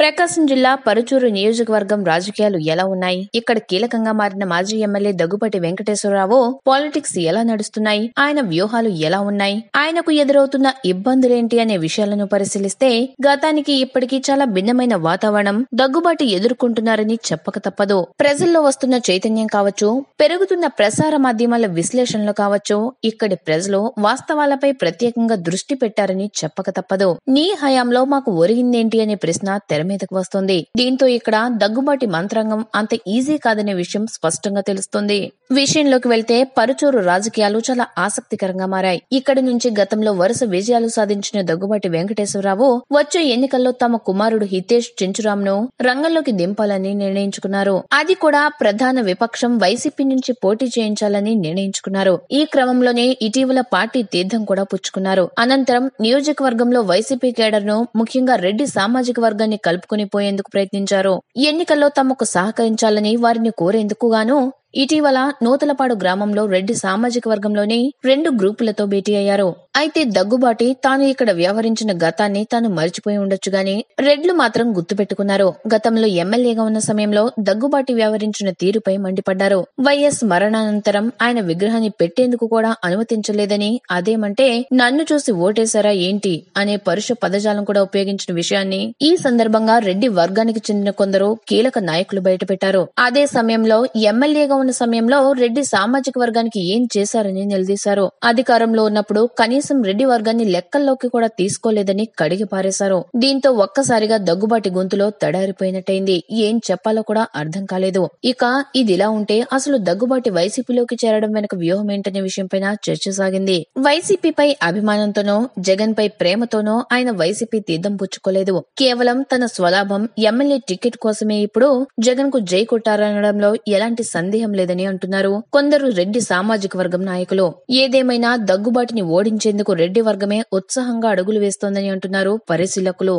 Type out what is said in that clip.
ప్రకాశం జిల్లా పరుచూరు నియోజకవర్గం రాజకీయాలు ఎలా ఉన్నాయి? ఇక్కడ కీలకంగా మారిన మాజీ ఎమ్మెల్యే దగ్గుపటి వెంకటేశ్వరరావు పాలిటిక్స్ ఎలా నడుస్తున్నాయి? ఆయన వ్యూహాలు ఎలా ఉన్నాయి? ఆయనకు ఎదురవుతున్న ఇబ్బందులేంటి అనే విషయాలను పరిశీలిస్తే గతానికి ఇప్పటికీ చాలా భిన్నమైన వాతావరణం దగ్గుబాటి ఎదుర్కొంటున్నారని చెప్పక తప్పదు. ప్రజల్లో వస్తున్న చైతన్యం కావచ్చు పెరుగుతున్న ప్రసార మాధ్యమాల విశ్లేషణలు కావచ్చు ఇక్కడి ప్రజలు వాస్తవాలపై ప్రత్యేకంగా దృష్టి పెట్టారని చెప్పక తప్పదు. నీ హయాంలో మాకు ఒరిగిందేంటి అనే ప్రశ్న తెర మీదకు వస్తుంది. దీంతో ఇక్కడ దగ్గుబాటి మంత్రాంగం అంత ఈజీ కాదనే విషయం స్పష్టంగా తెలుస్తుంది. విషయంలోకి వెళ్తే పరుచూరు రాజకీయాలు చాలా ఆసక్తికరంగా మారాయి. ఇక్కడి నుంచి గతంలో వరుస విజయాలు సాధించిన దగ్గుబాటి వెంకటేశ్వరరావు వచ్చే ఎన్నికల్లో తమ కుమారుడు హితేష్ చెంచురాంను రంగంలోకి దింపాలని నిర్ణయించుకున్నారు. అది కూడా ప్రధాన విపక్షం వైసీపీ నుంచి పోటీ చేయించాలని నిర్ణయించుకున్నారు. ఈ క్రమంలోనే ఇటీవల పార్టీ తీర్థం కూడా పుచ్చుకున్నారు. అనంతరం నియోజకవర్గంలో వైసీపీ కేడర్ను ముఖ్యంగా రెడ్డి సామాజిక వర్గాన్ని కలుపుకుని పోయేందుకు ప్రయత్నించారు. ఎన్నికల్లో తమకు సహకరించాలని వారిని కోరేందుకు గాను ఇటీవల నూతలపాడు గ్రామంలో రెడ్డి సామాజిక వర్గంలోని రెండు గ్రూపులతో భేటీ అయ్యారు. అయితే దగ్గుబాటి తాను ఇక్కడ వ్యవహరించిన గతాన్ని తాను మర్చిపోయి ఉండొచ్చు గాని రెడ్లు మాత్రం గుర్తుపెట్టుకున్నారు. గతంలో ఎమ్మెల్యేగా ఉన్న సమయంలో దగ్గుబాటి వ్యవహరించిన తీరుపై మండిపడ్డారు. వైఎస్ మరణానంతరం ఆయన విగ్రహాన్ని పెట్టేందుకు కూడా అనుమతించలేదని అదేమంటే నన్ను చూసి ఓటేశారా ఏంటి అనే పరుష పదజాలం కూడా ఉపయోగించిన విషయాన్ని ఈ సందర్భంగా రెడ్డి వర్గానికి చెందిన కొందరు కీలక నాయకులు బయటపెట్టారు. అదే సమయంలో ఎమ్మెల్యేగా ఉన్న సమయంలో రెడ్డి సామాజిక వర్గానికి ఏం చేశారని నిలదీశారు. అధికారంలో ఉన్నప్పుడు కనీసం రెడ్డి వర్గాన్ని లెక్కల్లోకి కూడా తీసుకోలేదని కడిగి పారేశారు. దీంతో ఒక్కసారిగా దగ్గుబాటి గొంతులో తడారిపోయినట్టయింది. ఏం చెప్పాలో కూడా అర్థం కాలేదు. ఇక ఇదిలా ఉంటే అసలు దగ్గుబాటి వైసీపీలోకి చేరడం వెనక వ్యూహం ఏంటనే విషయంపైన చర్చ సాగింది. వైసీపీపై అభిమానంతోనో జగన్ పై ప్రేమతోనో ఆయన వైసీపీ తీర్థం పుచ్చుకోలేదు. కేవలం తన స్వలాభం ఎమ్మెల్యే టికెట్ కోసమే ఇప్పుడు జగన్కు జై కొట్టారనడంలో ఎలాంటి సందేహం లేదని అంటున్నారు. కొందరు రెడ్డి సామాజిక వర్గం నాయకులు. ఏదేమైనా దగ్గుబాటిని ఓడించేందుకు రెడ్డి వర్గమే ఉత్సాహంగా అడుగులు వేస్తోందని అంటున్నారు పరిశీలకులు.